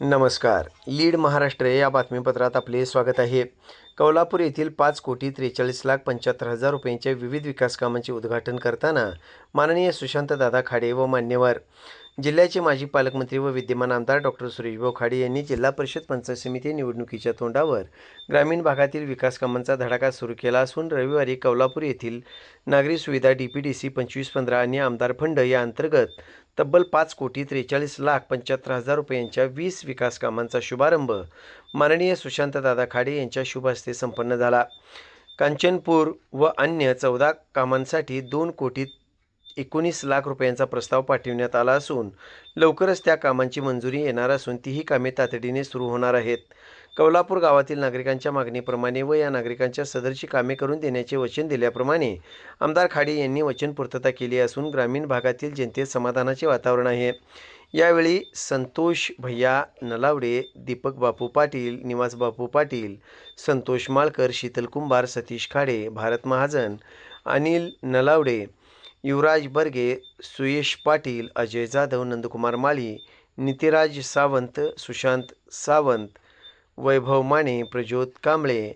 नमस्कार. लीड महाराष्ट्र या बातमीपत्रात आपले स्वागत आहे. कौलापूर येथील पाच कोटी त्रेचाळीस लाख पंच्याहत्तर हजार रुपयांच्या विविध विकास कामांचे उद्घाटन करताना माननीय सुशांतदादा खाडे व मान्यवर जिल्ह्याचे माजी पालकमंत्री व विद्यमान आमदार डॉक्टर सुरेशभाऊ खाडे यांनी जिल्हा परिषद पंचायत समिती निवडणुकीच्या तोंडावर ग्रामीण भागातील विकास कामांचा धडाका सुरू केला असून रविवारी कौलापूर येथील नागरी सुविधा डी पी डी सी पंचवीस पंधरा आणि आमदार फंड या अंतर्गत तब्बल पाच कोटी त्रेचाळीस लाख पंच्याहत्तर हजार रुपयांच्या वीस विकास कामांचा शुभारंभ माननीय सुशांतदादा खाडे यांच्या शुभ हस्ते संपन्न झाला. कांचनपूर व अन्य चौदा कामांसाठी दोन कोटी एकोणीस लाख रुपयांचा प्रस्ताव पाठविण्यात आला असून लवकरच त्या कामांची मंजुरी येणार असून तीही कामे तातडीने सुरू होणार आहेत. कौलापूर गावातील नागरिकांच्या मागणीप्रमाणे व या नागरिकांच्या सदरची कामे करून देण्याचे वचन दिल्याप्रमाणे आमदार खाडे यांनी वचन पूर्तता केली असून ग्रामीण भागातील जनतेत समाधानाचे वातावरण आहे. यावेळी संतोष भैया नलावडे दीपक बापू पाटील निवास बापू पाटील संतोष माळकर शीतल कुंभार सतीश खाडे भारत महाजन अनिल नलावडे युवराज बर्गे सुयश पाटील अजय जाधव नंदकुमार माळी नितिराज सावंत सुशांत सावंत वैभव माने प्रज्योत कांबळे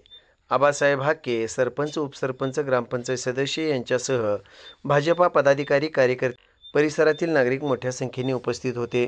आबासाहेब हाके सरपंच उपसरपंच ग्रामपंचायत सदस्य यांच्यासह भाजपा पदाधिकारी कार्यकर्ते परिसरातील नागरिक मोठ्या संख्येने उपस्थित होते.